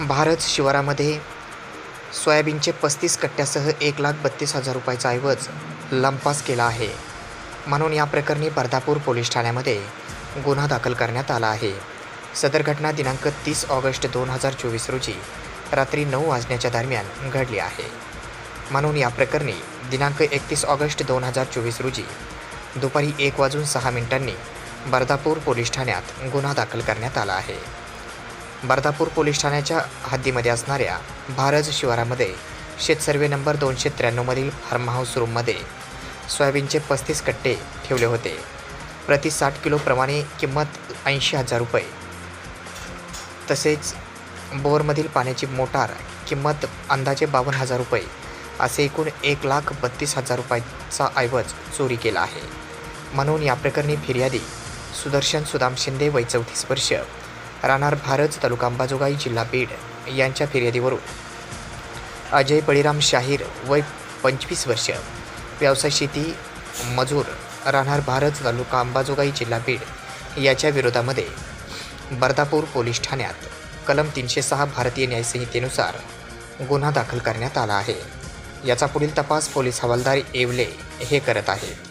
भारत शिवारामध्ये सोयाबीनचे पस्तीस कट्ट्यासह एक लाख बत्तीस हजार रुपयाचा ऐवज लंपास केला आहे. म्हणून या प्रकरणी बर्धापूर पोलीस ठाण्यामध्ये गुन्हा दाखल करण्यात आला आहे. सदर घटना दिनांक तीस ऑगस्ट दोन हजार चोवीस रोजी रात्री नऊ वाजण्याच्या दरम्यान घडली आहे. म्हणून या प्रकरणी दिनांक एकतीस ऑगस्ट दोन हजार चोवीस रोजी दुपारी एक वाजून सहा मिनिटांनी बर्धापूर पोलीस ठाण्यात गुन्हा दाखल करण्यात आला आहे. बर्धापूर पोलीस ठाण्याच्या हद्दीमध्ये असणाऱ्या भारज शिवारामध्ये शेतसर्वे नंबर दोनशे त्र्याण्णवमधील फार्म हाऊस रूममध्ये सोयाबीनचे पस्तीस कट्टे ठेवले होते. प्रति साठ किलोप्रमाणे किंमत ऐंशी हजार रुपये. तसेच बोरमधील पाण्याची मोटार किंमत अंदाजे बावन्न हजार रुपये असे एकूण एक लाख बत्तीस हजार रुपयाचा ऐवज चोरी केला आहे. म्हणून या प्रकरणी फिर्यादी सुदर्शन सुदाम शिंदे वय चौतीस वर्ष राहणार भारत तालुका अंबाजोगाई जिल्हा बीड यांच्या फिर्यादीवरून. अजय बळीराम शाहीर वय पंचवीस वर्ष. व्यवसाय शेती मजूर राहणार भारत तालुका अंबाजोगाई जिल्हा बीड याच्या विरोधामध्ये बर्दापूर पोलीस ठाण्यात कलम तीनशे सहा भारतीय न्यायसंहितेनुसार गुन्हा दाखल करण्यात आला आहे. याचा पुढील तपास पोलीस हवालदार येवले हे करत आहेत.